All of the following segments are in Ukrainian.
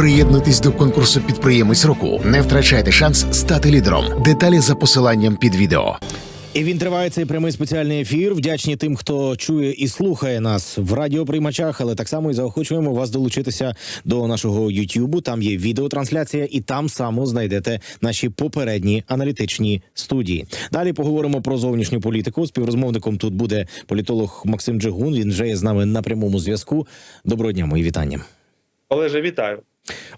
Приєднуйтесь до конкурсу підприємець року. Не втрачайте шанс стати лідером. Деталі за посиланням під відео. І він триває цей прямий спеціальний ефір. Вдячні тим, хто чує і слухає нас в радіоприймачах, але так само і заохочуємо вас долучитися до нашого Ютубу. Там є відеотрансляція, і там само знайдете наші попередні аналітичні студії. Далі поговоримо про зовнішню політику. Співрозмовником тут буде політолог Максим Джигун. Він вже є з нами на прямому зв'язку. Доброго дня, мої вітання. Олеже, вітаю.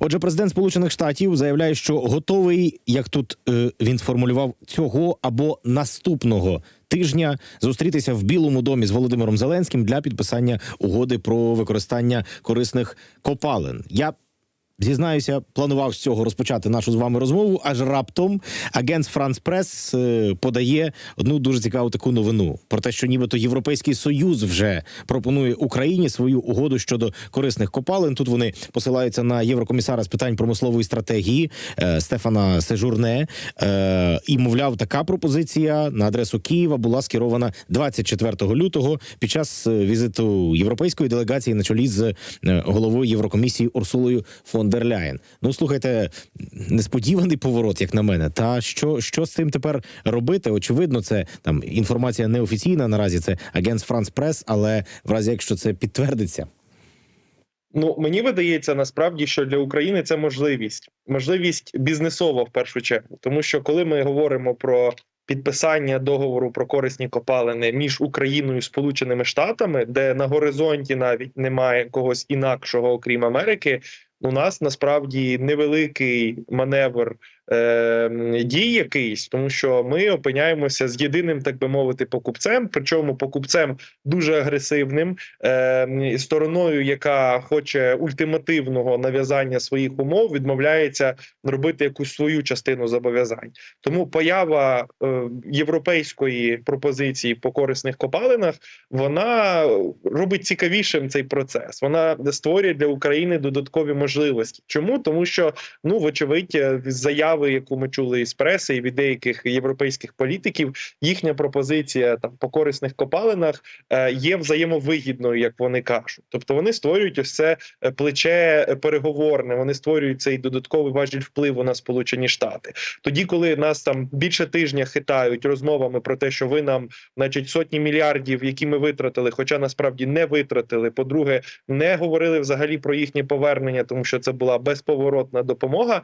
Отже, президент Сполучених Штатів заявляє, що готовий, як тут е, він сформулював, цього або наступного тижня зустрітися в Білому домі з Володимиром Зеленським для підписання угоди про використання корисних копалин. Я Зізнаюся, планував з цього розпочати нашу з вами розмову. Аж раптом агент Франс Прес е, подає одну дуже цікаву таку новину про те, що нібито Європейський союз вже пропонує Україні свою угоду щодо корисних копалин. Тут вони посилаються на єврокомісара з питань промислової стратегії е, Стефана Сежурне. Е, і мовляв, така пропозиція на адресу Києва була скерована 24 лютого під час візиту європейської делегації на чолі з головою Єврокомісії Урсулою фон дер Ляєн. Ну слухайте, несподіваний поворот, як на мене. Та що, що з цим тепер робити? Очевидно, це там інформація неофіційна. Наразі це агент Франс Прес, але в разі якщо це підтвердиться. Ну мені видається насправді, що для України це можливість, можливість бізнесова в першу чергу, тому що коли ми говоримо про підписання договору про корисні копалини між Україною і Сполученими Штатами, де на горизонті навіть немає когось інакшого, окрім Америки. У нас насправді невеликий маневр е, дій якийсь, тому що ми опиняємося з єдиним, так би мовити, покупцем, причому покупцем дуже агресивним, е, стороною, яка хоче ультимативного нав'язання своїх умов, відмовляється робити якусь свою частину зобов'язань. Тому поява е, європейської пропозиції по корисних копалинах вона робить цікавішим цей процес. Вона створює для України додаткові можливості. Чому тому, що ну вочевидь, е, з заяви, яку ми чули із преси і від деяких європейських політиків, їхня пропозиція там по корисних копалинах е, є взаємовигідною, як вони кажуть. Тобто вони створюють ось це е, плече переговорне. Вони створюють цей додатковий важіль впливу на Сполучені Штати. Тоді, коли нас там більше тижня хитають розмовами про те, що ви нам, значить, сотні мільярдів, які ми витратили, хоча насправді не витратили. По-друге, не говорили взагалі про їхнє повернення, тому що це була безповоротна допомога.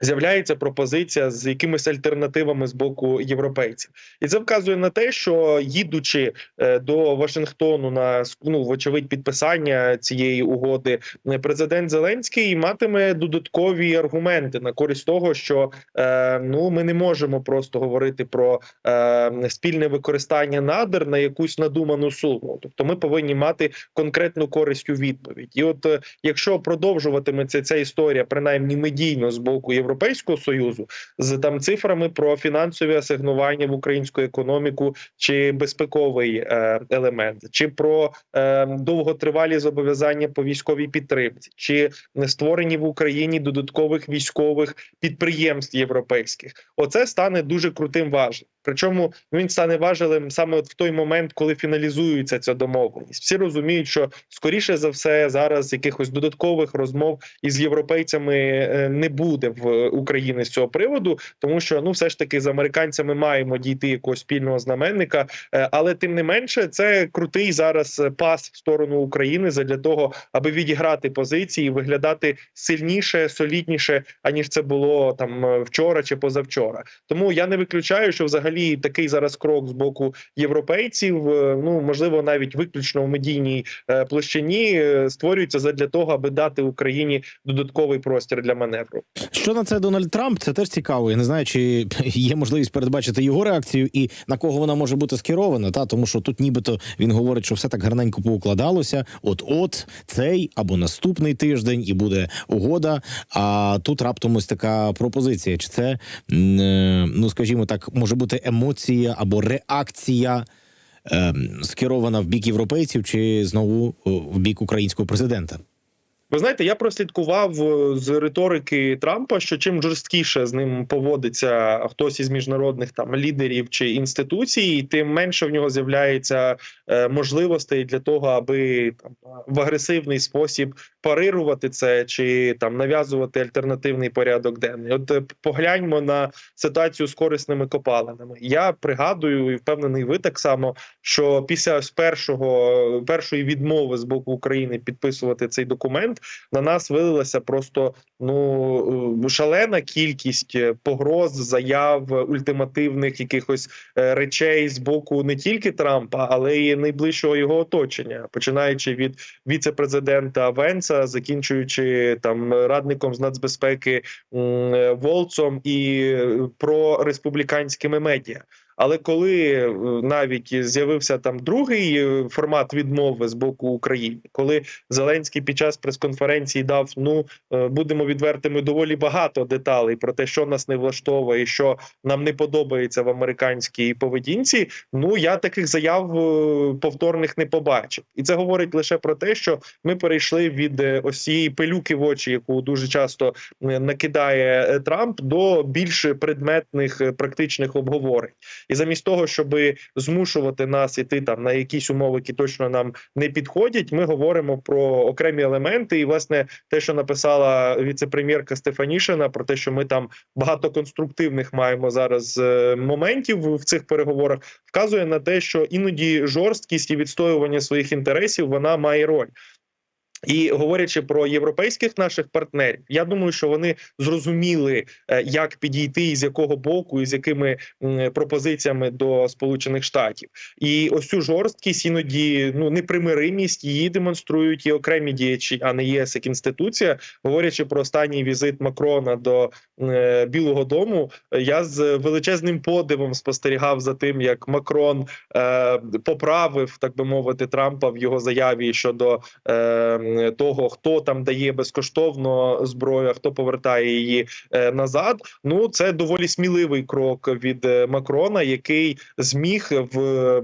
З'являється пропозиція з якимись альтернативами з боку європейців, і це вказує на те, що їдучи е, до Вашингтону на ну, вочевидь підписання цієї угоди, е, президент Зеленський матиме додаткові аргументи на користь того, що е, ну ми не можемо просто говорити про спільне використання надр на якусь надуману суму. Тобто, ми повинні мати конкретну користь у відповідь. І от якщо продовжуватиметься ця історія, принаймні медійно з боку Європейського союзу, з там цифрами про фінансові асигнування в українську економіку чи безпековий е, елемент, чи про е, довготривалі зобов'язання по військовій підтримці, чи створені в Україні додаткових військових підприємств європейських, оце стане дуже крутим важелем. Причому він стане важелем саме от в той момент, коли фіналізується ця домовленість. Всі розуміють, що скоріше за все зараз якихось додаткових розмов із європейцями е, не буде в Україні з цього приводу, тому що ну все ж таки з американцями маємо дійти якогось спільного знаменника, Е, але тим не менше, це крутий зараз пас в сторону України задля того, аби відіграти позиції, виглядати сильніше, солідніше, аніж це було там е, вчора чи позавчора. Тому я не виключаю, що взагалі такий зараз крок з боку європейців, е, ну можливо, навіть виключно в медійній площині створюється задля того, аби дати Україні додатковий простір для маневру. Що на це Дональд Трамп? Це теж цікаво. Я не знаю, чи є можливість передбачити його реакцію і на кого вона може бути скерована. Та тому, що тут, нібито, він говорить, що все так гарненько поукладалося. От, от цей або наступний тиждень, і буде угода. А тут раптом ось така пропозиція. Чи це е, ну скажімо так, може бути емоція або реакція? ем, Скерована в бік європейців чи знову в бік українського президента? Ви знаєте, я прослідкував е, з риторики Трампа, що чим жорсткіше з ним поводиться хтось із міжнародних там лідерів чи інституцій, тим менше в нього з'являється е, можливостей для того, аби там в агресивний спосіб парирувати це чи там нав'язувати альтернативний порядок денний. От е, погляньмо на ситуацію з корисними копалинами. Я пригадую і впевнений, ви так само, що після першого першої відмови з боку України підписувати цей документ на нас вилилася просто ну е, шалена кількість е, погроз, заяв, ультимативних якихось е, речей з боку не тільки Трампа, але й найближчого його оточення, починаючи від віце-президента Венса, закінчуючи там радником з нацбезпеки е, Волцом і е, прореспубліканськими медіа. Але коли е, навіть з'явився там другий е, формат відмови з боку України, коли Зеленський під час прес-конференції дав ну е, будемо відвертими доволі багато деталей про те, що нас не влаштовує, що нам не подобається в американській поведінці. Ну я таких заяв повторних не побачив, і це говорить лише про те, що ми перейшли від ось цієї пилюки в очі, яку дуже часто накидає Трамп, до більш предметних практичних обговорень. І замість того, щоб змушувати нас іти там на якісь умови, які точно нам не підходять, ми говоримо про окремі елементи. І власне те, що написала віце-прем'єрка Стефанішина, про те, що ми там багато конструктивних маємо зараз е, моментів в цих переговорах, вказує на те, що іноді жорсткість і відстоювання своїх інтересів вона має роль. І говорячи про європейських наших партнерів, я думаю, що вони зрозуміли, е, як підійти і з якого боку, і з якими пропозиціями до Сполучених Штатів, і ось цю жорсткість іноді ну непримиримість її демонструють і окремі діячі, а не ЄС як інституція. Говорячи про останній візит Макрона до е, Білого Дому, я з величезним подивом спостерігав за тим, як Макрон е, поправив, так би мовити, Трампа в його заяві щодо. Того, хто там дає безкоштовно зброю, а хто повертає її е, назад. Ну це доволі сміливий крок від е, Макрона, який зміг в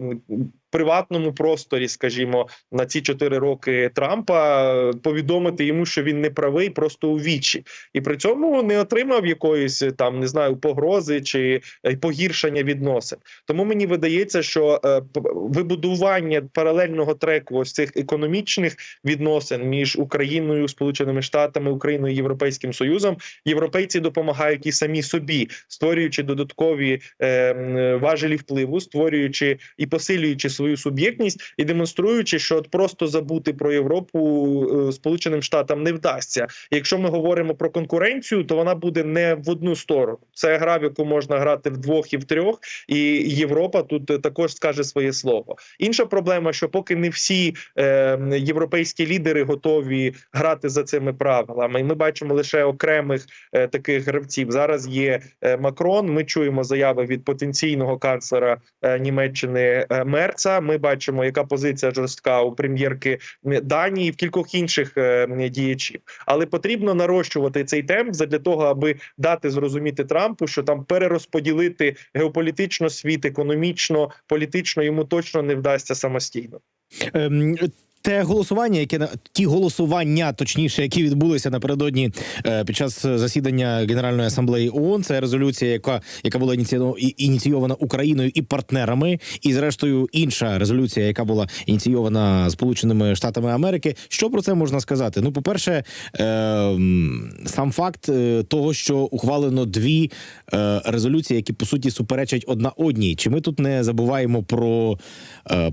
приватному просторі, скажімо, на ці чотири роки Трампа повідомити йому, що він не правий, просто у вічі, і при цьому не отримав якоїсь там не знаю погрози чи е, погіршення відносин. Тому мені видається, що е, вибудування паралельного треку ось цих економічних відносин між Україною, Сполученими Штатами, Україною і Європейським Союзом європейці допомагають і самі собі, створюючи додаткові е, важелі впливу, створюючи і посилюючи свою суб'єктність, і демонструючи, що от просто забути про Європу е, Сполученим Штатам не вдасться. Якщо ми говоримо про конкуренцію, то вона буде не в одну сторону. Це гра, в яку можна грати в двох і в трьох, і Європа тут е, також скаже своє слово. Інша проблема, що поки не всі е, європейські лідери готові грати за цими правилами, ми бачимо лише окремих е, таких гравців. Зараз є е, Макрон. Ми чуємо заяви від потенційного канцлера е, Німеччини е, Мерца. Ми бачимо, яка позиція жорстка у прем'єрки Данії в кількох інших е, діячів. Але потрібно нарощувати цей темп для того, аби дати зрозуміти Трампу, що там перерозподілити геополітично світ, економічно, політично йому точно не вдасться самостійно. Те голосування, яке на ті голосування, точніше, які відбулися напередодні е, під час засідання Генеральної асамблеї ООН, це резолюція, яка яка була ініційована, Україною і партнерами, і зрештою інша резолюція, яка була ініційована Сполученими Штатами Америки. Що про це можна сказати? Ну, по перше, е, сам факт е, того, що ухвалено дві резолюції, які по суті суперечать одна одній. Чи ми тут не забуваємо про,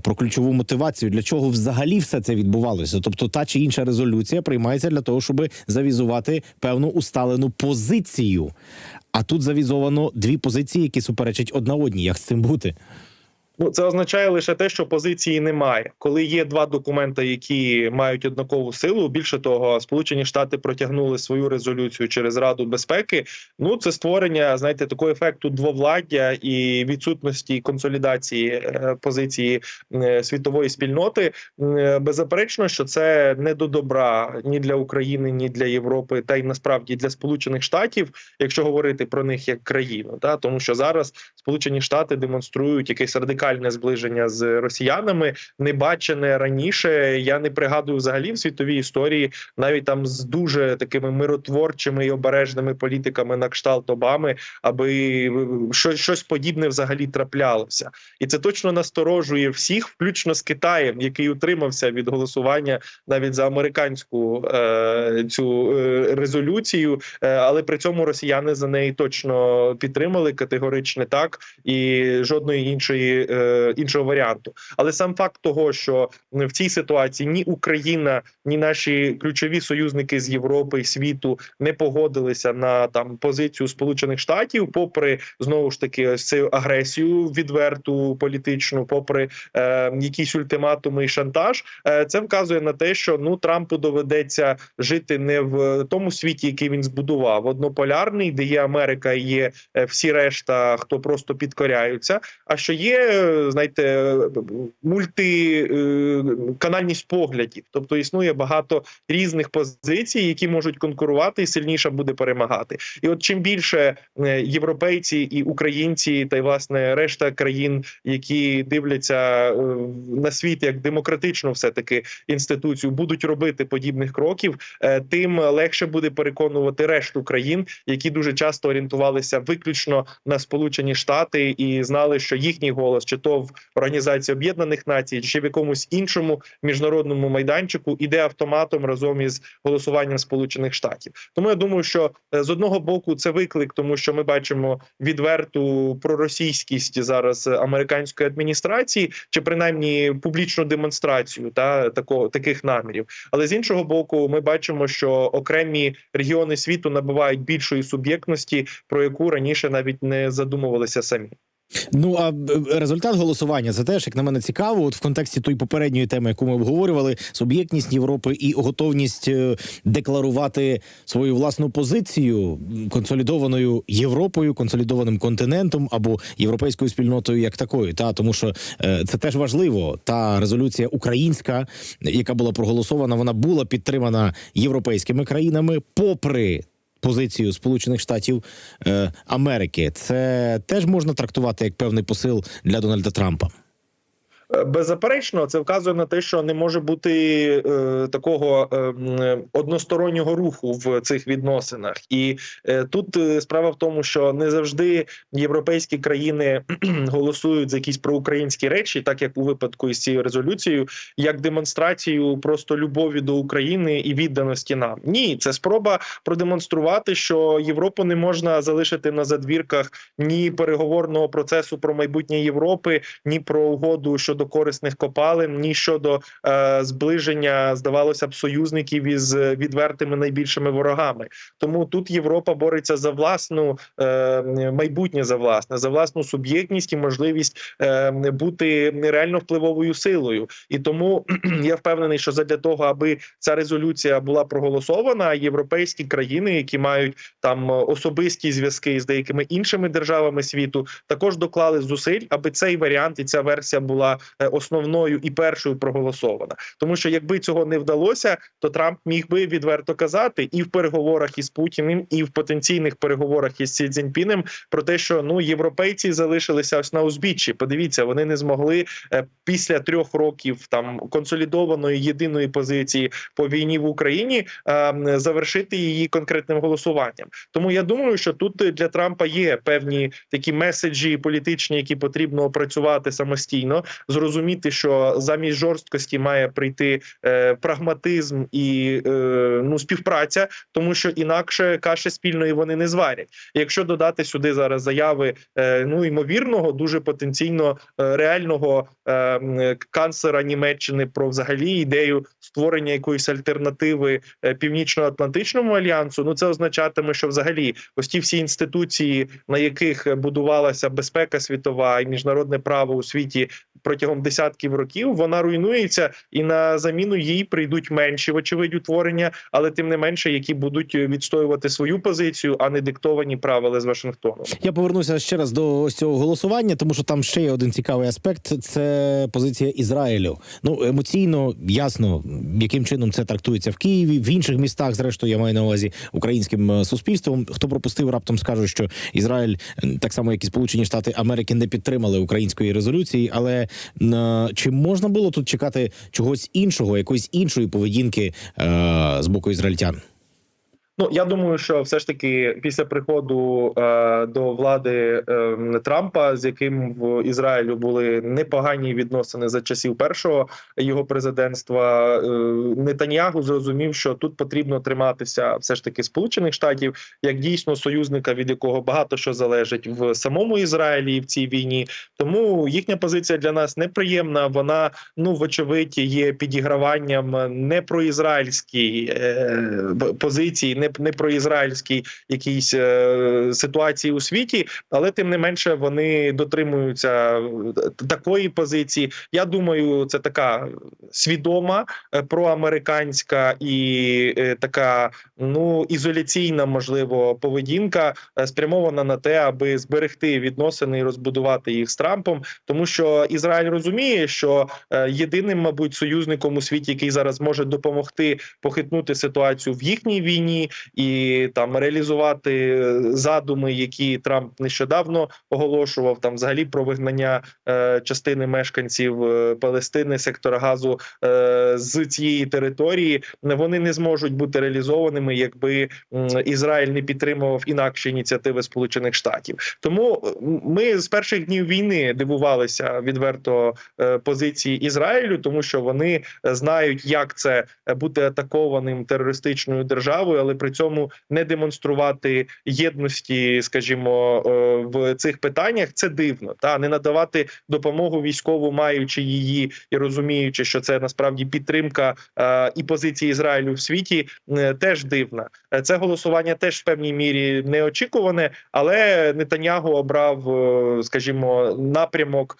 про ключову мотивацію? Для чого взагалі все це відбувалося? Тобто, та чи інша резолюція приймається для того, щоб завізувати певну усталену позицію. А тут завізовано дві позиції, які суперечать одна одній. Як з цим бути? Ну, це означає лише те, що позиції немає. Коли є два документи, які мають однакову силу. Більше того, Сполучені Штати протягнули свою резолюцію через Раду безпеки. Ну це створення, знаєте, такого ефекту двовладдя і відсутності консолідації е, позиції е, світової спільноти. Е, Беззаперечно, що це не до добра ні для України, ні для Європи, та й насправді для Сполучених Штатів, якщо говорити про них як країну, та тому що зараз Сполучені Штати демонструють якесь радикальне зближення з росіянами, не бачене раніше. Я не пригадую взагалі в світовій історії, навіть там з дуже такими миротворчими і обережними політиками на кшталт Обами, аби щось, щось подібне взагалі траплялося, і це точно насторожує всіх, включно з Китаєм, який утримався від голосування навіть за американську е, цю е, резолюцію, е, але при цьому росіяни за неї точно підтримали категорично так і жодної іншої е, іншого варіанту. Але сам факт того, що в цій ситуації ні Україна, ні наші ключові союзники з Європи і світу не погодилися на там позицію Сполучених Штатів, попри знову ж таки ось цю агресію відверту політичну, попри е, якісь ультиматуми і шантаж, е, це вказує на те, що ну Трампу доведеться жити не в тому світі, який він збудував, однополярний, де є Америка, і є е, всі решта, хто просто підкоряються. А що є, е, знаєте, мультиканальність поглядів, тобто існує багато різних позицій, які можуть конкурувати, і сильніша буде перемагати. І от чим більше е, європейці і українці, та й власне решта країн, які дивляться е, на світ як демократичну, все таки інституцію, будуть робити подібних кроків, е, тим легше буде переконувати решту країн, які дуже часто орієнтувалися виключно на Сполучені Штати і знали, що їхній голос, чи то в Організації Об'єднаних Націй, чи в якомусь іншому міжнародному майданчику, іде автоматом разом із голосуванням Сполучених Штатів. Тому я думаю, що е, з одного боку це виклик, тому що ми бачимо відверту проросійськість зараз американської адміністрації, чи принаймні публічну демонстрацію та такого таких намірів. Але з іншого боку, ми бачимо, що окремі регіони світу набувають більшої суб'єктності, про яку раніше навіть не задумувалися самі. Ну а е, результат голосування це теж, як на мене, цікаво. От в контексті тої попередньої теми, яку ми обговорювали, суб'єктність Європи і готовність е, декларувати свою власну позицію консолідованою Європою, консолідованим континентом або європейською спільнотою як такою. Та тому, що е, це теж важливо. Та резолюція українська, яка була проголосована, вона була підтримана європейськими країнами, попри. Позицію Сполучених Штатів е, Америки це теж можна трактувати як певний посил для Дональда Трампа. Е, Беззаперечно, це вказує на те, що не може бути е, такого е, одностороннього руху в цих відносинах, і е, тут е, справа в тому, що не завжди європейські країни голосують за якісь проукраїнські речі, так як у випадку із цією резолюцією, як демонстрацію просто любові до України і відданості нам. Ні, це спроба продемонструвати, що Європу не можна залишити на задвірках ні переговорного процесу про майбутнє Європи, ні про угоду щодо корисних копалин, ні щодо е, зближення, здавалося б, союзників із відвертими найбільшими ворогами. Тому тут Європа бореться за власну е, майбутнє за власне, за власну суб'єктність і можливість е, бути реально впливовою силою. І тому я впевнений, що задля того, аби ця резолюція була проголосована, європейські країни, які мають там особисті зв'язки з деякими іншими державами світу, також доклали зусиль, аби цей варіант і ця версія була е, основною і першою проголосована. Тому що якби цього не вдалося, то Трамп міг би відверто казати і в переговорах із Путіним, і в потенційних переговорах із Сі Цзіньпінем про те, що ну європейці залишилися ось на узбіччі. Подивіться, вони не змогли е, після трьох років там консолідованої єдиної позиції по війні в Україні е, завершити її конкретним голосуванням. Тому я думаю, що тут для Трампа є певні такі меседжі політичні, які потрібно опрацювати самостійно, зрозуміти, що замість жорсткості має прийти е, прагматизм і е, ну співпраця, тому що інакше каші спільної вони не зварять. Якщо додати сюди зараз заяви е, ну ймовірного, дуже потенційно е, реального е, канцлера Німеччини про взагалі ідею створення якоїсь альтернативи е, північно-атлантичному альянсу, ну це означатиме, що взагалі ось ті всі інституції, на яких будувалася безпека світова і міжнародне право у світі протягом протягом десятків років, вона руйнується, і на заміну їй прийдуть менші, вочевидь, утворення, але тим не менше, які будуть відстоювати свою позицію, а не диктовані правила з Вашингтону. Я повернуся ще раз до ось цього голосування, тому що там ще є один цікавий аспект: це позиція Ізраїлю. Ну емоційно ясно, яким чином це трактується в Києві, в інших містах. Зрештою, я маю на увазі українським е, суспільством. Хто пропустив, раптом скажуть, що Ізраїль, так само як і Сполучені Штати Америки, не підтримали української резолюції. Але чи можна було тут чекати чогось іншого, якоїсь іншої поведінки е, з боку ізраїльтян? Ну я думаю, що все ж таки після приходу е, до влади е, Трампа, з яким в Ізраїлю були непогані відносини за часів першого його президентства, е, Нетаньягу зрозумів, що тут потрібно триматися все ж таки Сполучених Штатів як дійсно союзника, від якого багато що залежить в самому Ізраїлі і в цій війні. Тому їхня позиція для нас неприємна. Вона ну вочевидь є підіграванням не про ізраїльській е, позиції, не не про ізраїльській якійсь е, ситуації у світі, але тим не менше вони дотримуються е, такої позиції. Я думаю, це така свідома е, проамериканська і е, така ну ізоляційна, можливо, поведінка е, спрямована на те, аби зберегти відносини і розбудувати їх з Трампом, тому що Ізраїль розуміє, що е, єдиним, мабуть, союзником у світі, який зараз може допомогти похитнути ситуацію в їхній війні і там реалізувати задуми, які Трамп нещодавно оголошував, там взагалі про вигнання е, частини мешканців е, Палестини, сектора Газу е, з цієї території, вони не зможуть бути реалізованими, якби Ізраїль не підтримував інакші ініціативи Сполучених Штатів. Тому е, ми з перших днів війни дивувалися відверто е, позиції Ізраїлю, тому що вони е, знають, як це бути атакованим терористичною державою, але при цьому не демонструвати єдності, скажімо, е, в цих питаннях. Це дивно, та не надавати допомогу військову, маючи її і розуміючи, що це насправді підтримка е, і позиції Ізраїлю в світі, е, теж дивна. Це голосування теж в певній мірі неочікуване, але Нетаньягу обрав, скажімо, напрямок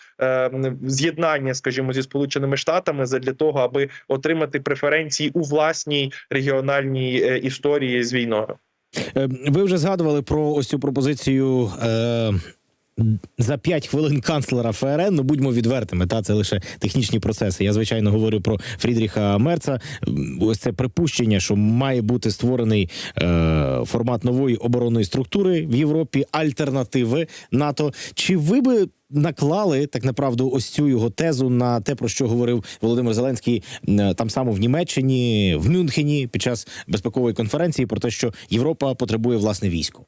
з'єднання, скажімо, зі сполученими штатами для того, аби отримати преференції у власній регіональній е, з війною. Е, Ви вже згадували про ось цю пропозицію. Е... За 5 хвилин канцлера ФРН, ну будьмо відвертими, та це лише технічні процеси. Я звичайно говорю про Фрідріха Мерца. Ось це припущення, що має бути створений е, формат нової оборонної структури в Європі, альтернативи НАТО. Чи ви би наклали так направду ось цю його тезу на те, про що говорив Володимир Зеленський е, там само в Німеччині, в Мюнхені під час безпекової конференції про те, що Європа потребує власне військо?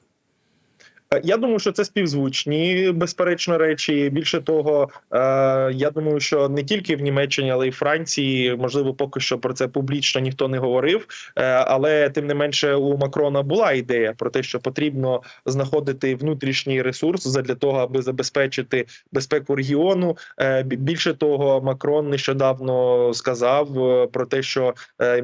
Я думаю, що це співзвучні, безперечно, речі. Більше того, е, я думаю, що не тільки в Німеччині, але й Франції, можливо, поки що про це публічно ніхто не говорив. Е, але тим не менше, у Макрона була ідея про те, що потрібно знаходити внутрішній ресурс для того, аби забезпечити безпеку регіону. Е, Більше того, Макрон нещодавно сказав про те, що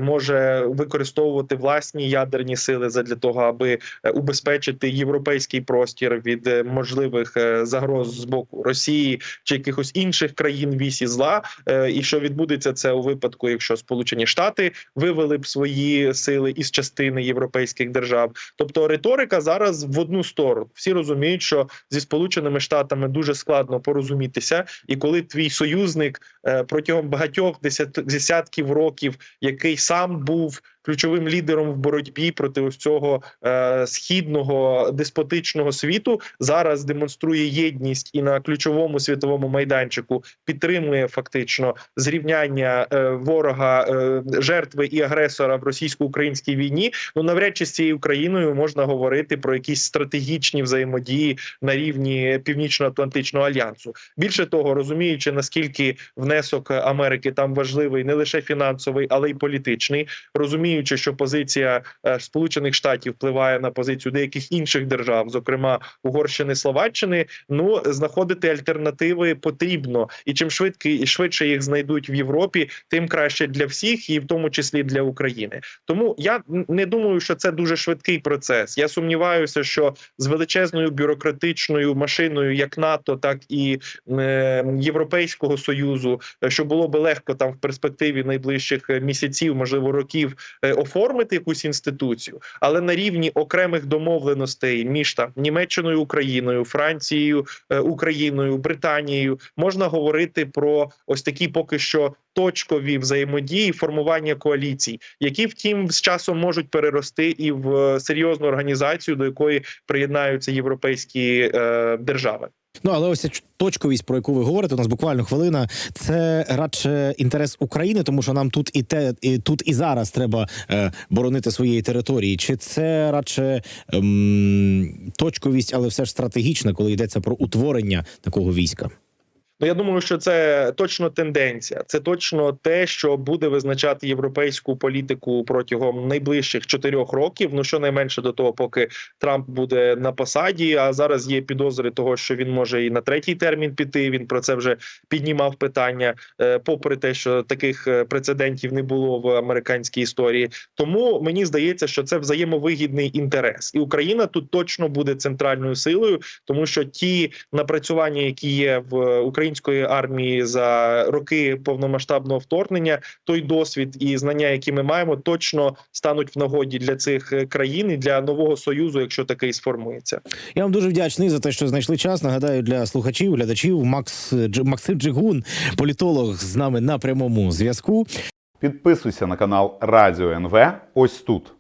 може використовувати власні ядерні сили для того, аби убезпечити європейський простір від е, можливих е, загроз з боку Росії чи якихось інших країн вісі зла. Е, І що відбудеться це у випадку, якщо Сполучені Штати вивели б свої сили із частини європейських держав. Тобто риторика зараз в одну сторону. Всі розуміють, що зі Сполученими Штатами дуже складно порозумітися, і коли твій союзник протягом багатьох десят- десятків років, який сам був ключовим лідером в боротьбі проти ось цього е, східного деспотичного світу, зараз демонструє єдність і на ключовому світовому майданчику підтримує фактично зрівняння е, ворога е, жертви і агресора в російсько-українській війні. Ну навряд чи з цією Україною можна говорити про якісь стратегічні взаємодії на рівні Північно-Атлантичного альянсу. Більше того, розуміючи наскільки внесок Америки там важливий не лише фінансовий, але й політичний, розуміючи, розуміючи, що позиція е, Сполучених Штатів впливає на позицію деяких інших держав, зокрема Угорщини, Словаччини. Ну знаходити альтернативи потрібно, і чим швидше і швидше їх знайдуть в Європі, тим краще для всіх, і в тому числі для України. Тому я не думаю, що це дуже швидкий процес. Я сумніваюся, що з величезною бюрократичною машиною, як НАТО, так і е, Європейського союзу, е, що було би легко там в перспективі найближчих е, місяців, можливо, років оформити якусь інституцію, але на рівні окремих домовленостей між там Німеччиною, Україною, Францією, е, Україною, Британією можна говорити про ось такі поки що точкові взаємодії, формування коаліцій, які втім з часом можуть перерости і в е, серйозну організацію, до якої приєднаються європейські е, держави. Ну але ось точковість, про яку ви говорите, у нас буквально хвилина. Це радше інтерес України, тому що нам тут і те, і тут і зараз треба е, боронити своєї території. Чи це радше ем, точковість, але все ж стратегічна, коли йдеться про утворення такого війська? Ну я думаю, що це точно тенденція. Це точно те, що буде визначати європейську політику протягом найближчих чотирьох років. Ну щонайменше до того, поки Трамп буде на посаді. А зараз є підозри того, що він може і на третій термін піти. Він про це вже піднімав питання, е, попри те, що таких е, прецедентів не було в американській історії. Тому мені здається, що це взаємовигідний інтерес, і Україна тут точно буде центральною силою, тому що ті напрацювання, які є в української армії за роки повномасштабного вторгнення, той досвід і знання, які ми маємо, точно стануть в нагоді для цих е, країн і для нового союзу, якщо такий сформується. Я вам дуже вдячний за те, що знайшли час. Нагадаю для слухачів, глядачів Макс Дж- Максим Джигун, політолог з нами на прямому зв'язку. Підписуйся на канал Радіо НВ ось тут.